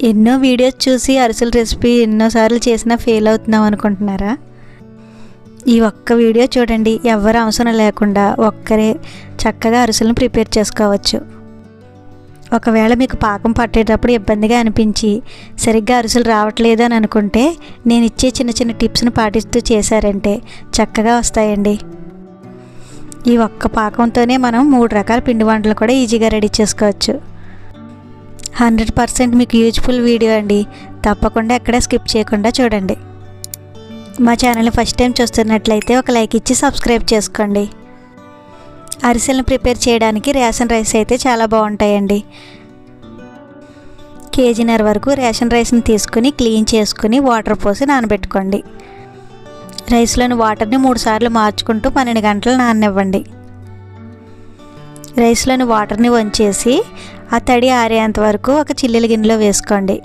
ఎన్నో వీడియోస్ చూసి అరిసెల రెసిపీ ఎన్నోసార్లు చేసినా ఫెయిల్ అవుతున్నాం అనుకుంటున్నారా? ఈ ఒక్క వీడియో చూడండి ఎవరు అవసరం లేకుండా ఒక్కరే చక్కగా అరిసెలను ప్రిపేర్ చేసుకోవచ్చు. ఒకవేళ మీకు పాకం పట్టేటప్పుడు ఇబ్బందిగా అనిపించి సరిగ్గా అరిసెలు రావట్లేదు అని అనుకుంటే నేను ఇచ్చే చిన్న చిన్న టిప్స్ని పాటిస్తూ చేశారంటే చక్కగా వస్తాయండి. ఈ ఒక్క పాకంతోనే మనం మూడు రకాల పిండి వంటలు కూడా ఈజీగా రెడీ చేసుకోవచ్చు. హండ్రెడ్ పర్సెంట్ మీకు యూజ్ఫుల్ వీడియో అండి. తప్పకుండా ఎక్కడ స్కిప్ చేయకుండా చూడండి. మా ఛానల్ని ఫస్ట్ టైం చూస్తున్నట్లయితే ఒక లైక్ ఇచ్చి సబ్స్క్రైబ్ చేసుకోండి. అరిసెలను ప్రిపేర్ చేయడానికి రేషన్ రైస్ అయితే చాలా బాగుంటాయండి. కేజీన్నర వరకు రేషన్ రైస్ని తీసుకుని క్లీన్ చేసుకుని వాటర్ పోసి నానబెట్టుకోండి. రైస్లోని వాటర్ని మూడు సార్లు మార్చుకుంటూ పన్నెండు గంటలు నాననివ్వండి. రైస్లోని వాటర్ని వంచేసి ఆ తడి ఆరేంత వరకు ఒక చిల్లుల గిన్నెలో వేసుకోండి.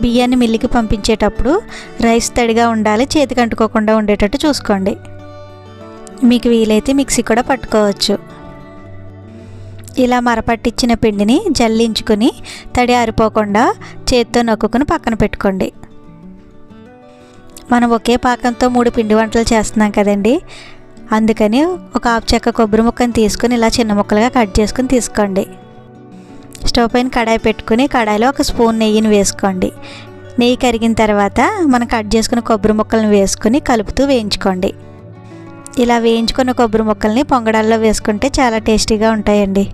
బియ్యాన్ని మిల్లికి పంపించేటప్పుడు రైస్ తడిగా ఉండాలి చేతికి అంటుకోకుండా ఉండేటట్టు చూసుకోండి. మీకు వీలైతే మిక్సీ కూడా పట్టుకోవచ్చు. ఇలా మరపట్టించిన పిండిని జల్లించుకుని తడి ఆరిపోకుండా చేత్తో నొక్కుని పక్కన పెట్టుకోండి. మనం ఒకే పాకంతో మూడు పిండి వంటలు చేస్తున్నాం కదండి. అందుకని ఒక ఆపు చెక్క కొబ్బరి ముక్కను తీసుకుని ఇలా చిన్న ముక్కలుగా కట్ చేసుకుని తీసుకోండి. స్టవ్ పైన కడాయి పెట్టుకుని కడాయిలో ఒక స్పూన్ నెయ్యిని వేసుకోండి. నెయ్యి కరిగిన తర్వాత మనం కట్ చేసుకున్న కొబ్బరి ముక్కలను వేసుకుని కలుపుతూ వేయించుకోండి. ఇలా వేయించుకున్న కొబ్బరి ముక్కల్ని పొంగడాల్లో వేసుకుంటే చాలా టేస్టీగా ఉంటాయండి.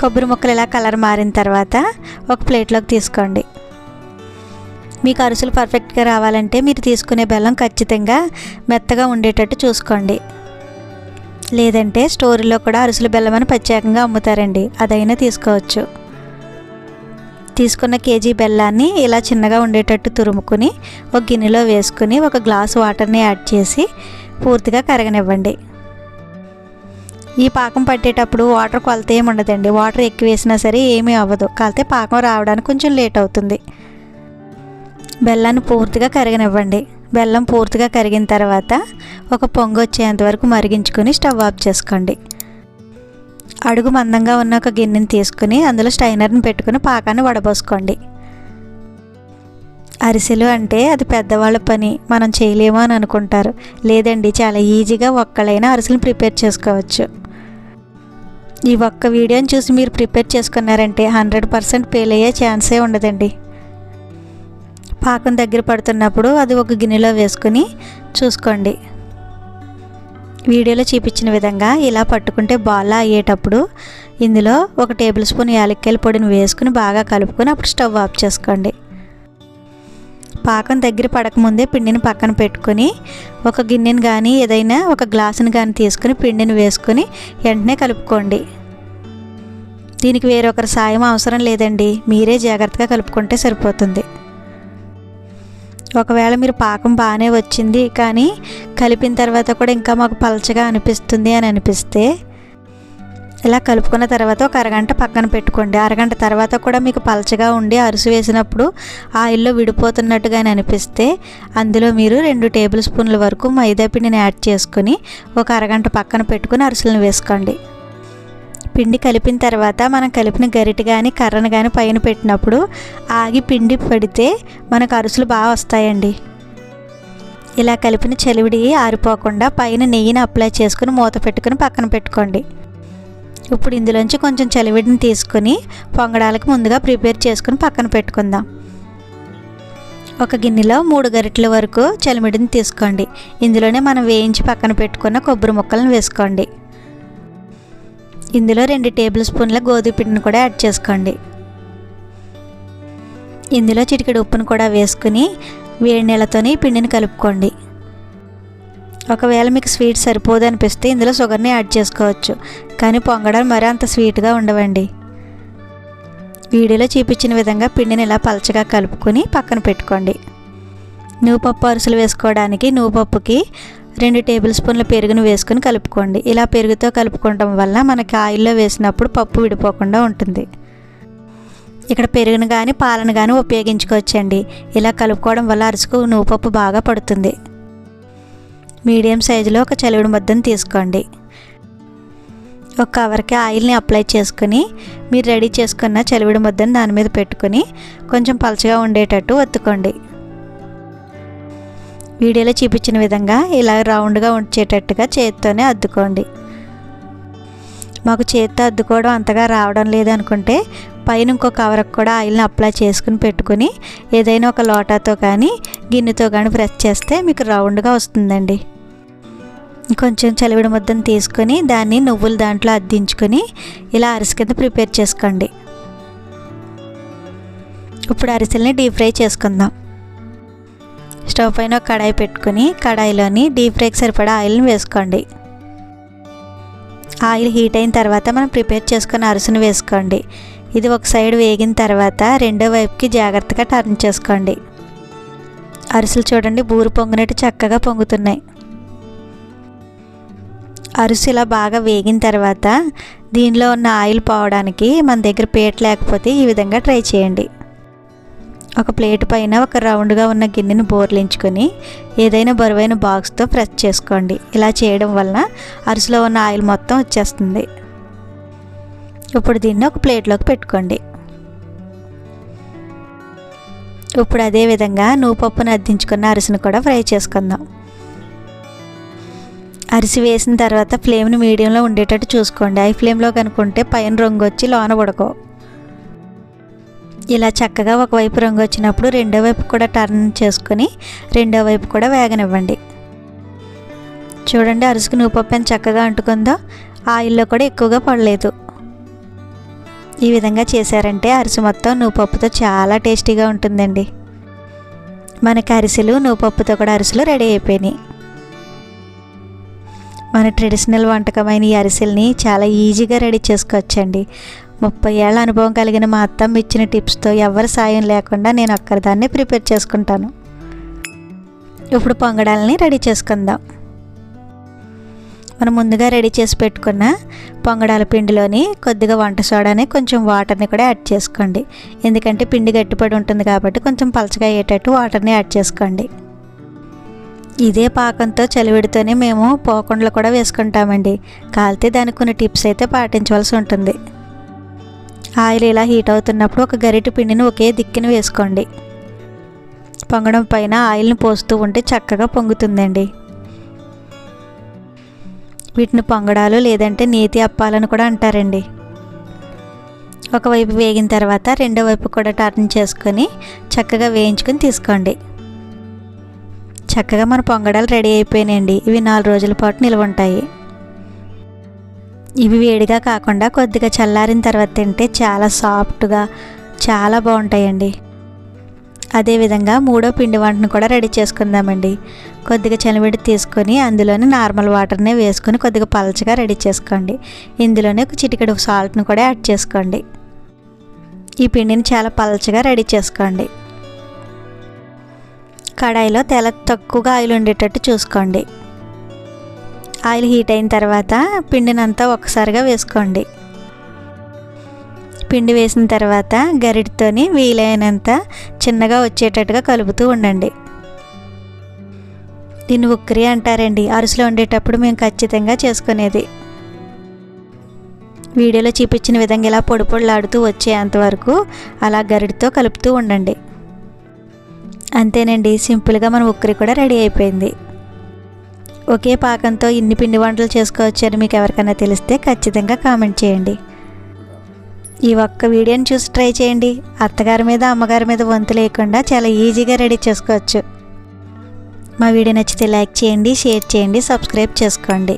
కొబ్బరి ముక్కలు ఇలా కలర్ మారిన తర్వాత ఒక ప్లేట్లోకి తీసుకోండి. మీకు అరుసులు పర్ఫెక్ట్గా రావాలంటే మీరు తీసుకునే బెల్లం ఖచ్చితంగా మెత్తగా ఉండేటట్టు చూసుకోండి. లేదంటే స్టోరీలో కూడా అరుసుల బెల్లం అని ప్రత్యేకంగా అమ్ముతారండి. అదైనా తీసుకోవచ్చు. తీసుకున్న కేజీ బెల్లాన్ని ఇలా చిన్నగా ఉండేటట్టు తురుముకుని ఒక గిన్నెలో వేసుకుని ఒక గ్లాస్ వాటర్ని యాడ్ చేసి పూర్తిగా కరగనివ్వండి. ఈ పాకం పట్టేటప్పుడు వాటర్ కొలత ఏమి ఉండదండి. వాటర్ ఎక్కువ వేసినా సరే ఏమీ అవ్వదు. కాకపోతే పాకం రావడానికి కొంచెం లేట్ అవుతుంది. బెల్లాన్ని పూర్తిగా కరగనివ్వండి. బెల్లం పూర్తిగా కరిగిన తర్వాత ఒక పొంగు వచ్చేంత వరకు మరిగించుకొని స్టవ్ ఆఫ్ చేసుకోండి. అడుగు మందంగా ఉన్న ఒక గిన్నెని తీసుకుని అందులో స్టైనర్ని పెట్టుకుని పాకాన్ని వడబోసుకోండి. అరిసెలు అంటే అది పెద్దవాళ్ళ పని మనం చేయలేమో అని అనుకుంటారు. లేదండి చాలా ఈజీగా ఒక్కళ్ళైనా అరిసెలు ప్రిపేర్ చేసుకోవచ్చు. ఈ ఒక్క వీడియోని చూసి మీరు ప్రిపేర్ చేసుకున్నారంటే హండ్రెడ్ పర్సెంట్ ఫెయిల్ అయ్యే ఛాన్సే ఉండదండి. పాకం దగ్గర పడుతున్నప్పుడు అది ఒక గిన్నెలో వేసుకుని చూసుకోండి. వీడియోలో చూపించిన విధంగా ఇలా పట్టుకుంటే బాలా అయ్యేటప్పుడు ఇందులో ఒక టేబుల్ స్పూన్ యాలక్కాయల పొడిని వేసుకుని బాగా కలుపుకొని అప్పుడు స్టవ్ ఆఫ్ చేసుకోండి. పాకం దగ్గర పడకముందే పిండిని పక్కన పెట్టుకొని ఒక గిన్నెని కానీ ఏదైనా ఒక గ్లాసుని కానీ తీసుకుని పిండిని వేసుకొని వెంటనే కలుపుకోండి. దీనికి వేరొకరి సాయం అవసరం లేదండి. మీరే జాగ్రత్తగా కలుపుకుంటే సరిపోతుంది. ఒకవేళ మీరు పాకం బాగానే వచ్చింది కానీ కలిపిన తర్వాత కూడా ఇంకా మాకు పలచగా అనిపిస్తుంది అని అనిపిస్తే ఇలా కలుపుకున్న తర్వాత ఒక అరగంట పక్కన పెట్టుకోండి. అరగంట తర్వాత కూడా మీకు పలచగా ఉండి అరుసు వేసినప్పుడు ఆయిల్లో విడిపోతున్నట్టుగా అనిపిస్తే అందులో మీరు రెండు టేబుల్ స్పూన్ల వరకు మైదా పిండిని యాడ్ చేసుకుని ఒక అరగంట పక్కన పెట్టుకుని అరుసులను వేసుకోండి. పిండి కలిపిన తర్వాత మనం కలిపిన గరిటె కానీ కర్రను కానీ పైన పెట్టినప్పుడు ఆగి పిండి పడితే మనకు అరుసులు బాగా వస్తాయండి. ఇలా కలిపిన చలివిడి ఆరిపోకుండా పైన నెయ్యిని అప్లై చేసుకుని మూత పెట్టుకుని పక్కన పెట్టుకోండి. ఇప్పుడు ఇందులోంచి కొంచెం చలివిడిని తీసుకుని పొంగడాలకు ముందుగా ప్రిపేర్ చేసుకుని పక్కన పెట్టుకుందాం. ఒక గిన్నెలో మూడు గరిటెల వరకు చలిమిడిని తీసుకోండి. ఇందులోనే మనం వేయించి పక్కన పెట్టుకున్న కొబ్బరి ముక్కలను వేసుకోండి. ఇందులో రెండు టేబుల్ స్పూన్ల గోధుమ పిండిని కూడా యాడ్ చేసుకోండి. ఇందులో చిటికెడు ఉప్పును కూడా వేసుకుని వేడి నీళ్ళతోని పిండిని కలుపుకోండి. ఒకవేళ మీకు స్వీట్ సరిపోదు అనిపిస్తే ఇందులో షుగర్ని యాడ్ చేసుకోవచ్చు కానీ పొంగడాలు మరీ అంత స్వీట్గా ఉండవండి. వీడియోలో చూపించిన విధంగా పిండిని ఇలా పలచగా కలుపుకొని పక్కన పెట్టుకోండి. నువ్వుపప్పు అరుసలు వేసుకోవడానికి నువ్వుపప్పుకి రెండు టేబుల్ స్పూన్ల పెరుగును వేసుకుని కలుపుకోండి. ఇలా పెరుగుతో కలుపుకోవడం వల్ల మనకి ఆయిల్లో వేసినప్పుడు పప్పు విడిపోకుండా ఉంటుంది. ఇక్కడ పెరుగును కానీ పాలను కానీ ఉపయోగించుకోవచ్చండి. ఇలా కలుపుకోవడం వల్ల అరుసుకు నువ్వుపప్పు బాగా పడుతుంది. మీడియం సైజులో ఒక చలివిడి ముద్దను తీసుకోండి. ఒక కవర్కి ఆయిల్ని అప్లై చేసుకుని మీరు రెడీ చేసుకున్న చలివిడి ముద్దను దాని మీద పెట్టుకొని కొంచెం పలచగా ఉండేటట్టు ఒత్తుకోండి. వీడియోలో చూపించిన విధంగా ఇలా రౌండ్గా ఉంచేటట్టుగా చేతితోనే అద్దుకోండి. మాకు చేతితో అద్దుకోవడం అంతగా రావడం లేదనుకుంటే పైన ఇంకో కవర్కి కూడా ఆయిల్ని అప్లై చేసుకుని పెట్టుకుని ఏదైనా ఒక లోటాతో కానీ గిన్నెతో కానీ ప్రెస్ చేస్తే మీకు రౌండ్గా వస్తుందండి. కొంచెం చలివిడి ముద్దను తీసుకొని దాన్ని నువ్వులు దాంట్లో అద్దించుకొని ఇలా అరిసి కింద ప్రిపేర్ చేసుకోండి. ఇప్పుడు అరిసెల్ని డీప్ ఫ్రై చేసుకుందాం. స్టవ్ పైన ఒక కడాయి పెట్టుకుని కడాయిలోని డీప్ ఫ్రైకి సరిపడా ఆయిల్ని వేసుకోండి. ఆయిల్ హీట్ అయిన తర్వాత మనం ప్రిపేర్ చేసుకున్న అరిసెను వేసుకోండి. ఇది ఒక సైడ్ వేగిన తర్వాత రెండో వైపుకి జాగ్రత్తగా టర్న్ చేసుకోండి. అరిసెలు చూడండి బూరు పొంగినట్టు చక్కగా పొంగుతున్నాయి. అరుసు ఇలా బాగా వేగిన తర్వాత దీనిలో ఉన్న ఆయిల్ పోవడానికి మన దగ్గర పేట లేకపోతే ఈ విధంగా ట్రై చేయండి. ఒక ప్లేట్ పైన ఒక రౌండ్గా ఉన్న గిన్నెను బోర్లించుకొని ఏదైనా బరువైన బాక్స్తో ప్రెస్ చేసుకోండి. ఇలా చేయడం వలన అరిసెలో ఉన్న ఆయిల్ మొత్తం వచ్చేస్తుంది. ఇప్పుడు దీన్ని ఒక ప్లేట్లోకి పెట్టుకోండి. ఇప్పుడు అదే విధంగా నువ్వు పప్పును అద్దించుకున్న అరిసెను కూడా ఫ్రై చేసుకుందాం. అరిసి వేసిన తర్వాత ఫ్లేమ్ని మీడియంలో ఉండేటట్టు చూసుకోండి. ఐ ఫ్లేమ్లో కనుకుంటే పైన రంగు వచ్చి లోన ఉడకో ఇలా చక్కగా ఒకవైపు రంగు వచ్చినప్పుడు రెండో వైపు కూడా టర్న్ చేసుకొని రెండో వైపు కూడా వేగనివ్వండి. చూడండి అరుసుకు నువ్వుపప్పు చక్కగా అంటుకుందో ఆయిల్లో కూడా ఎక్కువగా పడలేదు. ఈ విధంగా చేశారంటే అరిసె మొత్తం నువ్వుపప్పుతో చాలా టేస్టీగా ఉంటుందండి. మనకి అరిసెలు నువ్వుపప్పుతో కూడా అరిసెలు రెడీ అయిపోయినాయి. మన ట్రెడిషనల్ వంటకమైన ఈ అరిసెల్ని చాలా ఈజీగా రెడీ చేసుకోవచ్చండి. ముప్పై ఏళ్ళ అనుభవం కలిగిన మా అత్తమ్మ ఇచ్చిన టిప్స్తో ఎవరి సాయం లేకుండా నేను ఒక్కరిదాన్ని ప్రిపేర్ చేసుకుంటాను. ఇప్పుడు పొంగడాలని రెడీ చేసుకుందాం. మనం ముందుగా రెడీ చేసి పెట్టుకున్న పొంగడాల పిండిలోని కొద్దిగా వంట సోడాని కొంచెం వాటర్ని కూడా యాడ్ చేసుకోండి. ఎందుకంటే పిండి గట్టిపడి ఉంటుంది కాబట్టి కొంచెం పలచగా అయ్యేటట్టు వాటర్ని యాడ్ చేసుకోండి. ఇదే పాకంతో చలివిడితోనే మేము పోకుండలు కూడా వేసుకుంటామండి. కాలితే దానికి కొన్ని టిప్స్ అయితే పాటించవలసి ఉంటుంది. ఆయిల్ ఇలా హీట్ అవుతున్నప్పుడు ఒక గరిటె పిండిని ఒకే దిక్కున వేసుకోండి. పొంగడం పైన ఆయిల్ని పోస్తూ ఉంటే చక్కగా పొంగుతుందండి. వీటిని పొంగడాలు లేదంటే నేతి అప్పాలని కూడా అంటారండి. ఒకవైపు వేగిన తర్వాత రెండో వైపు కూడా టర్న్ చేసుకొని చక్కగా వేయించుకొని తీసుకోండి. చక్కగా మన పొంగడాలు రెడీ అయిపోయినాయండి. ఇవి నాలుగు రోజుల పాటు నిల్వ ఉంటాయి. ఇవి వేడిగా కాకుండా కొద్దిగా చల్లారిన తర్వాత తింటే చాలా సాఫ్ట్గా చాలా బాగుంటాయండి. అదేవిధంగా మూడో పిండి వంటను కూడా రెడీ చేసుకుందామండి. కొద్దిగా చలివిడి తీసుకొని అందులోనే నార్మల్ వాటర్నే వేసుకొని కొద్దిగా పలచగా రెడీ చేసుకోండి. ఇందులోనే ఒక చిటికెడు సాల్ట్ను కూడా యాడ్ చేసుకోండి. ఈ పిండిని చాలా పలచగా రెడీ చేసుకోండి. కడాయిలో తెల తక్కువగా ఆయిల్ ఉండేటట్టు చూసుకోండి. ఆయిల్ హీట్ అయిన తర్వాత పిండినంతా ఒకసారిగా వేసుకోండి. పిండి వేసిన తర్వాత గరిటితోని వీలైనంత చిన్నగా వచ్చేటట్టుగా కలుపుతూ ఉండండి. దీన్ని ఉక్కిరి అంటారండి. అరుసులో ఉండేటప్పుడు మేము ఖచ్చితంగా చేసుకునేది. వీడియోలో చూపించిన విధంగా ఇలా పొడి పొడిలాడుతూ వచ్చేంతవరకు అలా గరిటితో కలుపుతూ ఉండండి. అంతేనండి. సింపుల్గా మన ఉక్కిరి కూడా రెడీ అయిపోయింది. ఒకే పాకంతో ఇన్ని పిండి వంటలు చేసుకోవచ్చని మీకు ఎవరికైనా తెలిస్తే ఖచ్చితంగా కామెంట్ చేయండి. ఈ ఒక్క వీడియోని చూసి ట్రై చేయండి. అత్తగారి మీద అమ్మగారి మీద వంతు లేకుండా చాలా ఈజీగా రెడీ చేసుకోవచ్చు. మా వీడియో నచ్చితే లైక్ చేయండి షేర్ చేయండి సబ్స్క్రైబ్ చేసుకోండి.